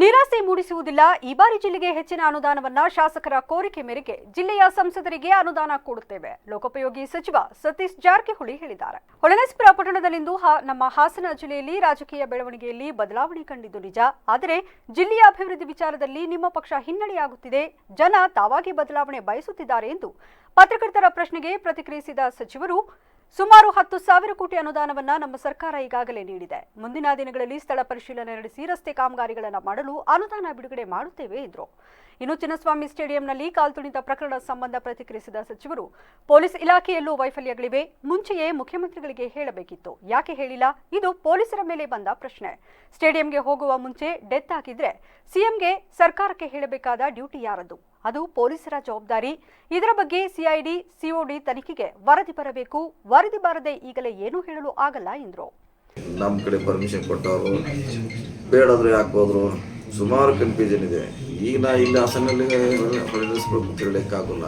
ನಿರಾಸೆ ಮೂಡಿಸುವುದಿಲ್ಲ. ಈ ಬಾರಿ ಜಿಲ್ಲೆಗೆ ಹೆಚ್ಚಿನ ಅನುದಾನವನ್ನ ಶಾಸಕರ ಕೋರಿಕೆ ಮೇರೆಗೆ ಜಿಲ್ಲೆಯ ಸಂಸದರಿಗೆ ಅನುದಾನ ಕೊಡುತ್ತೇವೆ. ಲೋಕೋಪಯೋಗಿ ಸಚಿವ ಸತೀಶ್ ಜಾರಕಿಹೊಳಿ ಹೇಳಿದ್ದಾರೆ. ಹೊಳೆನಸಪುರ ಪಟ್ಟಣದಲ್ಲಿಂದು ನಮ್ಮ ಹಾಸನ ಜಿಲ್ಲೆಯಲ್ಲಿ ರಾಜಕೀಯ ಬೆಳವಣಿಗೆಯಲ್ಲಿ ಬದಲಾವಣೆ ಕಂಡಿದ್ದು ನಿಜ. ಆದರೆ ಜಿಲ್ಲೆಯ ಅಭಿವೃದ್ಧಿ ವಿಚಾರದಲ್ಲಿ ನಿಮ್ಮ ಪಕ್ಷ ಹಿನ್ನಡೆಯಾಗುತ್ತಿದೆ. ಜನ ತಾವಾಗಿ ಬದಲಾವಣೆ ಬಯಸುತ್ತಿದ್ದಾರೆ ಎಂದು ಪತ್ರಕರ್ತರ ಪ್ರಶ್ನೆಗೆ ಪ್ರತಿಕ್ರಿಯಿಸಿದ ಸಚಿವರು ಸುಮಾರು ಹತ್ತು ಸಾವಿರ ಕೋಟಿ ಅನುದಾನವನ್ನ ನಮ್ಮ ಸರ್ಕಾರ ಈಗಾಗಲೇ ನೀಡಿದೆ. ಮುಂದಿನ ದಿನಗಳಲ್ಲಿ ಸ್ಥಳ ಪರಿಶೀಲನೆ ನಡೆಸಿ ರಸ್ತೆ ಕಾಮಗಾರಿಗಳನ್ನು ಮಾಡಲು ಅನುದಾನ ಬಿಡುಗಡೆ ಮಾಡುತ್ತೇವೆ ಎಂದರು. ಇನ್ನು ಚಿನ್ನಸ್ವಾಮಿ ಸ್ಟೇಡಿಯಂನಲ್ಲಿ ಕಾಲ್ತುಣಿತ ಪ್ರಕರಣ ಸಂಬಂಧ ಪ್ರತಿಕ್ರಿಯಿಸಿದ ಸಚಿವರು, ಪೊಲೀಸ್ ಇಲಾಖೆಯಲ್ಲೂ ವೈಫಲ್ಯಗಳಿವೆ. ಮುಂಚೆಯೇ ಮುಖ್ಯಮಂತ್ರಿಗಳಿಗೆ ಹೇಳಬೇಕಿತ್ತು. ಯಾಕೆ ಹೇಳಿಲ್ಲ? ಇದು ಪೊಲೀಸರ ಮೇಲೆ ಬಂದ ಪ್ರಶ್ನೆ. ಸ್ಟೇಡಿಯಂಗೆ ಹೋಗುವ ಮುಂಚೆ ಡೆತ್ ಹಾಕಿದ್ರೆ ಸಿಎಂಗೆ ಸರ್ಕಾರಕ್ಕೆ ಹೇಳಬೇಕಾದ ಡ್ಯೂಟಿ ಯಾರದು ಅದು ಪೊಲೀಸರ ಜವಾಬ್ದಾರಿ. ಇದರ ಬಗ್ಗೆ ಸಿಐಡಿ, ಸಿಒಡಿ ತನಿಖೆಗೆ ವರದಿ ಬರಬೇಕು. ವರದಿ ಬಾರದೆ ಈಗಲೇ ಏನೂ ಹೇಳಲು ಆಗಲ್ಲ ಎಂದರು. ನಮ್ಮ ಕಡೆ ಪರ್ಮಿಷನ್ ಕೊಟ್ಟವರು ಬೇಡಾದ್ರೆ ಯಾಕೆ ಹೋದ್ರು ಸುಮಾರು ಕನ್ಫ್ಯೂಷನ್ ಇದೆ. ಈಗ ನಾ ಇಲ್ಲಿ ಹಾಸನಲ್ಲಿ ಹೊರಡಿಸ್ಬೇಕು ಆಗೋಲ್ಲ.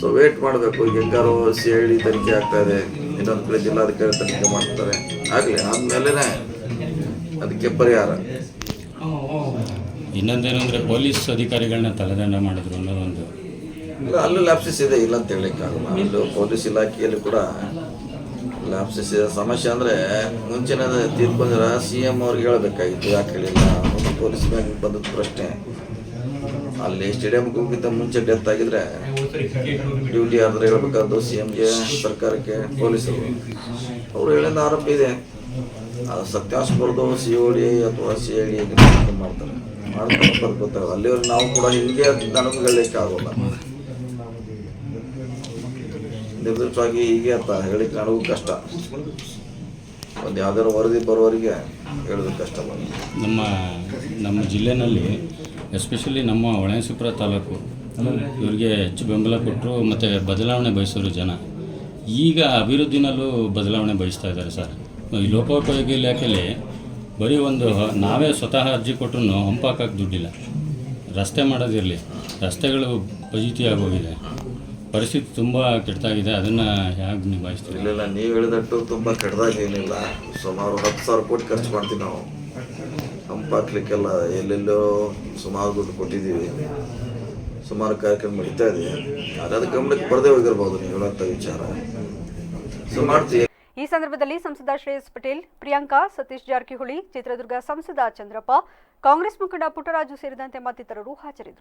ಸೊ ವೇಟ್ ಮಾಡಬೇಕು. ಈಗ ಹೆಂಗಾರು ಸಿ ಐ ಡಿ ತನಿಖೆ ಆಗ್ತಾ ಇದೆ. ಇನ್ನೊಂದು ಕಡೆ ಜಿಲ್ಲಾಧಿಕಾರಿ ತನಿಖೆ ಮಾಡ್ತಾರೆ. ಆಗಲಿ ಆದಮೇಲೆ ಅದಕ್ಕೆ ಪರಿಹಾರ. ಇನ್ನೊಂದೇನಂದ್ರೆ ಪೊಲೀಸ್ ಅಧಿಕಾರಿಗಳನ್ನ ತಲೆದಂಡ ಮಾಡಿದ್ರು ಅನ್ನೋದೊಂದು. ಇಲ್ಲ, ಅಲ್ಲೂ ಲ್ಯಾಪ್ಸಿಸ್ ಇದೆ, ಇಲ್ಲ ಅಂತ ಹೇಳಲಿಕ್ಕಾಗಲ್ಲ ಅಲ್ಲೂ ಪೊಲೀಸ್ ಇಲಾಖೆಯಲ್ಲಿ ಕೂಡ ಲ್ಯಾಪ್ಸಿಸ್ ಇದೆ. ಸಮಸ್ಯೆ ಅಂದರೆ ಮುಂಚಿನ ತೀರ್ಪಂದ್ರೆ ಸಿ ಎಂ ಅವ್ರಿಗೆ ಹೇಳಬೇಕಾಗಿತ್ತು, ಯಾಕೆ ಹೇಳಿಲ್ಲ? ಒಂದು ಪೊಲೀಸ್ ಬ್ಯಾಂಕ್ ಬಂದದ್ದು ಪ್ರಶ್ನೆ ಅಲ್ಲಿ ಸ್ಟೇಡಿಯಂಗೆ ಹೋಗಿಂತ ಮುಂಚೆ ಡೆತ್ ಆಗಿದ್ರೆ ಡ್ಯೂಟಿ ಆದ್ರೆ ಹೇಳ್ಬೇಕಾದ್ದು ಸಿ ಎಂಗೆ ಸರ್ಕಾರಕ್ಕೆ, ಪೊಲೀಸರು. ಅವರು ಹೇಳಿದ ಆರೋಪ ಇದೆ. ಅದು ಸತ್ಯಾಂಶ ಸಿ ಒ ಡಿ ಅಥವಾ ಸಿ ಐ ಡಿ ಮಾಡ್ತಾರೆ. ಮಾಡ್ತಾರೆ ಗೊತ್ತಾಗಲ್ಲ. ಅಲ್ಲಿವರೆಗೆ ನಾವು ಕೂಡ ಹಿಂಗೆ ನನಗೆ ಹೇಳಲಿಕ್ಕೆ ಆಗೋಲ್ಲ. ನಿರ್ದಿಷ್ಟವಾಗಿ ಹೀಗೆ ಅಂತ ಹೇಳಿ ನನಗೂ ಕಷ್ಟ. ಒಂದು ಯಾವ್ದಾದ್ರು ವರದಿ ಬರೋರಿಗೆ ಹೇಳೋದು ಕಷ್ಟ ನಮ್ಮ ನಮ್ಮ ಜಿಲ್ಲೆನಲ್ಲಿ ಎಸ್ಪೆಷಲಿ ನಮ್ಮ ಹೊಳೆಸಿಪುರ ತಾಲೂಕು, ಇವರಿಗೆ ಹೆಚ್ಚು ಬೆಂಬಲ ಕೊಟ್ಟರು ಮತ್ತು ಬದಲಾವಣೆ ಬಯಸೋರು ಜನ. ಈಗ ಅಭಿವೃದ್ಧಿನಲ್ಲೂ ಬದಲಾವಣೆ ಬಯಸ್ತಾ ಇದ್ದಾರೆ ಸರ್. ಈ ಲೋಕೋಪಯೋಗಿ ಇಲಾಖೆಯಲ್ಲಿ ಬರೀ ಒಂದು ನಾವೇ ಸ್ವತಃ ಅರ್ಜಿ ಕೊಟ್ಟರು ಹಂಪಾಕಕ್ಕೆ ದುಡ್ಡಿಲ್ಲ. ರಸ್ತೆ ಮಾಡೋದಿರಲಿ. ರಸ್ತೆಗಳು ಫಜೀತಿ ಆಗೋಗಿದೆ ಪರಿಸ್ಥಿತಿ ತುಂಬ ಕೆಟ್ಟದಾಗಿದೆ ಅದನ್ನು ಹೇಗೆ ನಿಭಾಯಿಸ್ತೀವಿ ಇಲ್ಲ ನೀವು ಹೇಳಿದಟ್ಟು ತುಂಬ ಕೆಟ್ಟದಾಗ ಏನಿಲ್ಲ ಸುಮಾರು ಹತ್ತು ಸಾವಿರ ಕೋಟಿ ಖರ್ಚು ಮಾಡ್ತೀವಿ ನಾವು. ಹಂಪ್ ಹಾಕ್ಲಿಕ್ಕೆಲ್ಲ ಎಲ್ಲೆಲ್ಲೋ ಸುಮಾರು ದುಡ್ಡು ಕೊಟ್ಟಿದ್ದೀವಿ. ಸುಮಾರು ಕಾರ್ಯಕ್ರಮ ನಡೀತಾ ಇದೆ. ಅದಾದ ಅದು ಗಮನಕ್ಕೆ ಬರದೇ ಹೋಗಿರ್ಬೋದು ನೀವು ಹೇಳುವಂಥ ವಿಚಾರ. ಸೊ ಮಾಡ್ತೀವಿ. ಈ ಸಂದರ್ಭದಲ್ಲಿ ಸಂಸದ ಶ್ರೇಯಸ್ ಪಟೇಲ್ ಪ್ರಿಯಾಂಕಾ ಸತೀಶ್ ಜಾರಕಿಹೊಳಿ ಚಿತ್ರದುರ್ಗ ಸಂಸದ ಚಂದ್ರಪ್ಪ ಕಾಂಗ್ರೆಸ್ ಮುಖಂಡ ಪುಟ್ಟರಾಜು ಸೇರಿದಂತೆ ಮತ್ತಿತರರು ಹಾಜರಿದ್ದರು.